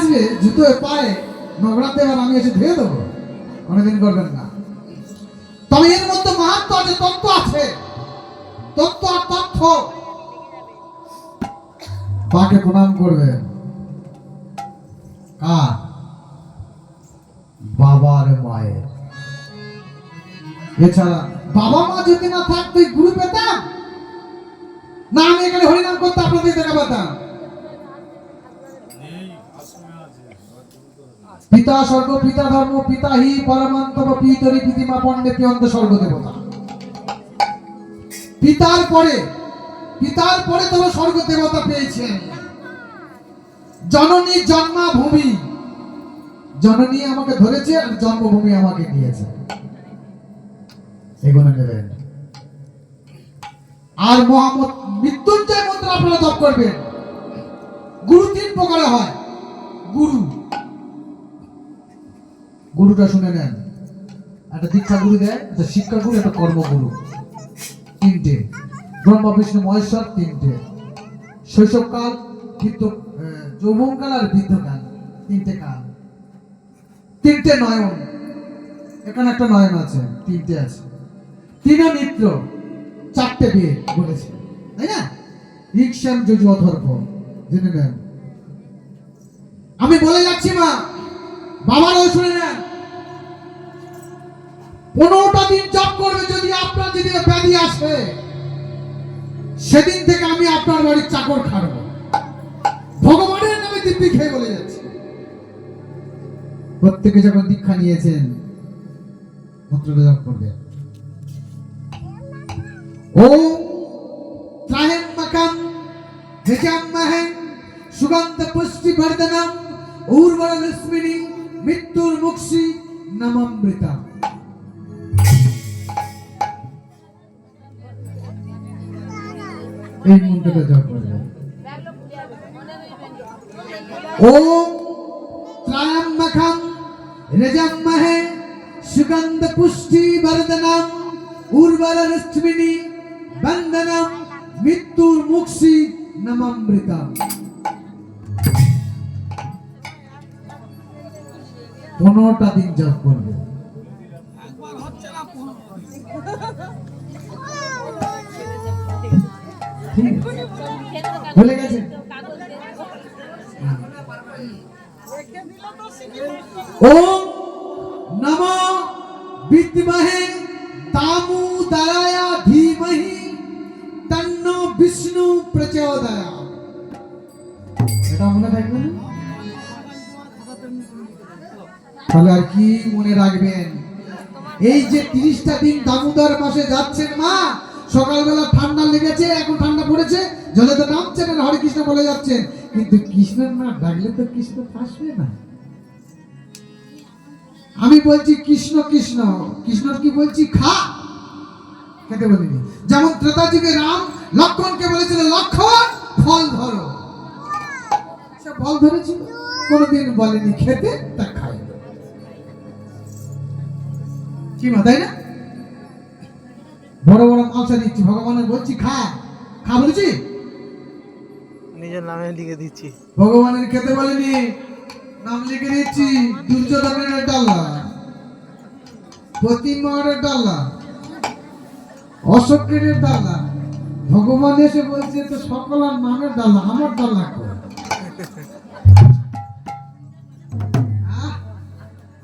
আসবে জুতোয় পায়ে নোংরাতে এবার আমি এসে ধুয়ে দেবো। কোনোদিন করবেন না। তবে এর মধ্যে মাহাত্ম আছে, তত্ত্ব আছে। তত্ত্ব আর তথ্য। পাকে প্রণাম করবে কার? বাবার মায়ের। এছাড়া বাবা মা যদি না থাকতো গুরু পেতাম না, আমি এখানে হরিনাম করতে আপনাদের দেখা পেতাম পিতা স্বর্গ, পিতা ধর্ম, পিতা হি পরমান্তব পিতরি পিতিমা পণ্ডে পিয়ন্ত স্বর্গ দেবতা পিতার পরে পিতার পরে তবে স্বর্গ দেবতা পেয়েছেন। জননী জন্মাভূমি। জননী আমাকে ধরেছে আর জন্মভূমি আমাকে দিয়েছে। এগুলো নেবেন আর মোহাম্মদ মৃত্যুঞ্জয় মন্ত্র আপনারা জপ করবেন। গুরু তিন প্রকারে হয়। গুরু গুরুটা শুনে নেন। একটা দীক্ষা গুরু দেয়, একটা শিক্ষা গুরু, একটা কর্মগুরু। তিনটে। ব্রহ্মা বিষ্ণু মহেশ্বর, তিনটে। শৈশবকাল বৃদ্ধ যৌবনকাল আর বৃদ্ধকাল, তিনটে কাল। তিনটে নয়ন। এখানে একটা নয়ন আছে, তিনটে আছে। তিন মিত্র, চারটে বিয়ে বলেছে। তাই না? রিক্সাম যজু অথর্ব জেনে নেন। আমি বলে যাচ্ছি, মা। বাবারও শুনে নেন। পনেরোটা দিন জব করবে যদি আপনার যদি ব্যাধি আসে, সেদিন থেকে আমি আপনার বাড়ির চাকর খাটব। ভগবানের নামে দিব্যি খেয়ে বলে যাচ্ছি। প্রত্যেকে যখন দীক্ষা নিয়েছেন, মন্ত্রটা জপ ত্রাহেম মকম হেজাম্মহেন সুগন্ধ পুষ্টি উর্বর রশ্মিনী মৃত্যুর মুক্ষি নমমৃতা এই মন্ত্রটা জপ করবে ওম ত্রায়ম্বকম রেজম্মহে সুগন্ধ পুষ্টি বর্ধনম উর্বর রশ্মিনী বন্দনম মৃত্যুর মুক্ষি নমমৃতা পনেরোটা দিন জপ করবে? ভুলে গেছে? ওম নম বিদ্মহে তামু দারায়া ধীমহি তন্ন বিষ্ণু প্রচোদয়া। এটা মনে থাকবে তাহলে আর কি মনে রাখবেন? এই যে তিরিশটা দিন দামোদর মাসে যাচ্ছেন মা সকালবেলা ঠান্ডা লেগেছে, এখন ঠান্ডা পড়েছে। জলে তো নামছেন আর হরে কৃষ্ণ বলে যাচ্ছেন। কিন্তু কৃষ্ণের না ডাকলে তো কৃষ্ণ আসবে না। আমি বলছি কৃষ্ণ কৃষ্ণ। কৃষ্ণর কি বলছি? খা। খেতে বলিনি। যেমন ত্রেতাযুগে রাম লক্ষণকে বলেছিল, লক্ষণ, ফল ধরো। সে ফল ধরেছিল। কোনোদিন বলেনি, খেতে, তা খাই। কি মা, তাই না? বড় বড় মালসা দিচ্ছি ভগবানের বলছি খা খা বলেছি নিজের নামে লিখে দিচ্ছি ভগবানের খেতে বলেনি নাম লিখে দিচ্ছি দুর্যোধনের ডাল্লা প্রতিমার ডাল্লা অশোকের ডাল্লা ভগবান এসে বলছে তো সকলের নামের ডাল্লা আমার ডাল্লা?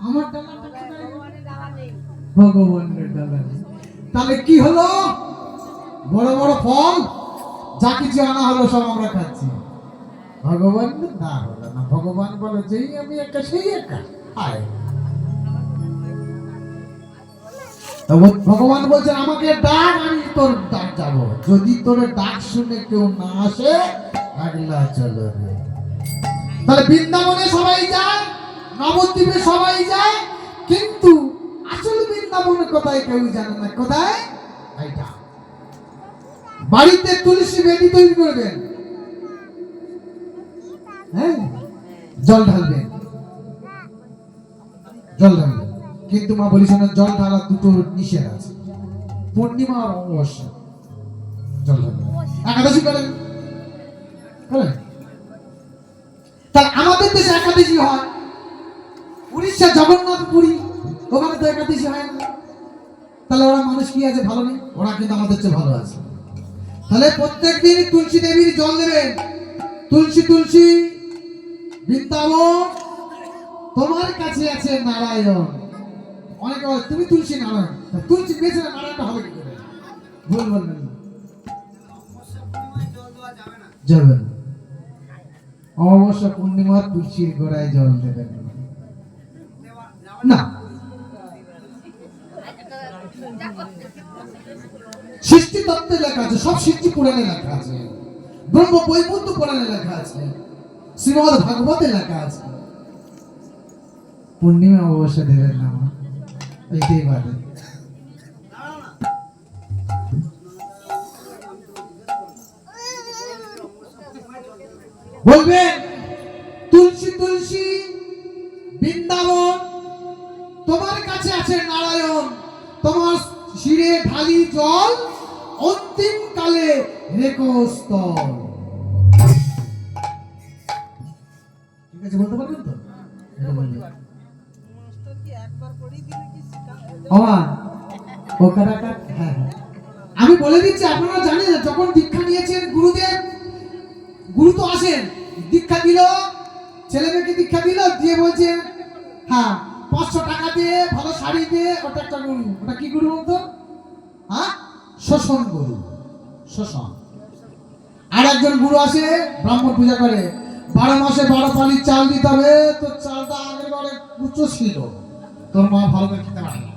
আমার কোথায়? ভগবানের ডাল্লা। তাহলে কি হলো? বড় বড় ফল, যা কিছু আনা হলো সব আমরা খাচ্ছি। ভগবান না হলো না। ভগবান বলে, যেই আমি একা, সেই একা। আয় তো ও- ভগবান বলছেন আমাকে ডাক, আমি তোর ডাক যাব। যদি তোর ডাক শুনে কেউ না আসে আগলা চলো তাহলে বৃন্দাবনে সবাই যায়, নবদ্বীপে সবাই যায়, কিন্তু কেউ না। কোথায়? বাড়িতে। তুলসী বেদি তৈরি করবেন। হ্যাঁ? জল ঢালবেন। জল ঢালবেন। কিন্তু মা বলিস না, জল ঢালা দুটো নিষেধ আছে। পূর্ণিমা আর অমাবস্যা। জল ঢালবেন। একাদশী করেন। করেন? তাহলে আমাদের দেশে একাদশী হয়। উড়িষ্যা জগন্নাথ পুরী ওখানে তো একাদশী হয় না তাহলে ওরা মানুষ কি আছে? ভালো নেই? ওরা কিন্তু আমাদের চেয়ে ভালো আছে। তাহলে প্রত্যেক দিন তুলসী দেবীর জল দেবেন। তুলসী তুলসী, বৃন্দাবন, তোমার কাছে আছে নারায়ণ। অনেকে বলে তুমি তুলসী নারায়ণ। তুলসী পেয়েছে না? নারায়ণটা হবে কি করে? ভুল বলবেন না। যাবে না। অমাবস্যা পূর্ণিমা তুলসীর গোড়ায় জল দেবেন। না। সৃষ্টি তত্ত্বে লেখা আছে, সব সৃষ্টি পুরাণে লেখা আছে। ব্রহ্ম বৈবন্ত পুরাণে লেখা আছে। শ্রীমদ ভাগবতে লেখা আছে। পূর্ণিমা অমাবস্যা দেবেন না এইটাই বাদে। বলবেন তুলসী তুলসী, বৃন্দাবন, তোমার কাছে আছে নারায়ণ, তোমার শিরে ঢালি জল অন্তিম কালে রেখো স্থল। ঠিক আছে বলতে পারবেন তো? কারাকার হ্যাঁ হ্যাঁ। আমি বলে দিচ্ছি আপনারা জানেন যখন দীক্ষা নিয়েছেন গুরুদেব গুরু তো আসেন দীক্ষা দিল ছেলে মেয়েকে দীক্ষা দিল দিয়ে বলছেন হ্যাঁ পাঁচশো টাকা দিয়ে, ভালো শাড়ি দিয়ে, ওটা একটা গরু ওটা কি গুরু বলতো? হ্যাঁ শোষণ গুরু। শোষণ। আর একজন গুরু আসে, ব্রাহ্মণ পূজা করে। বারো মাসে বারো পালি চাল দিতে হবে, তো চালটা আগের বারে উচ্চ ছিল। তোর মা ভালো করে খেতে পারে না।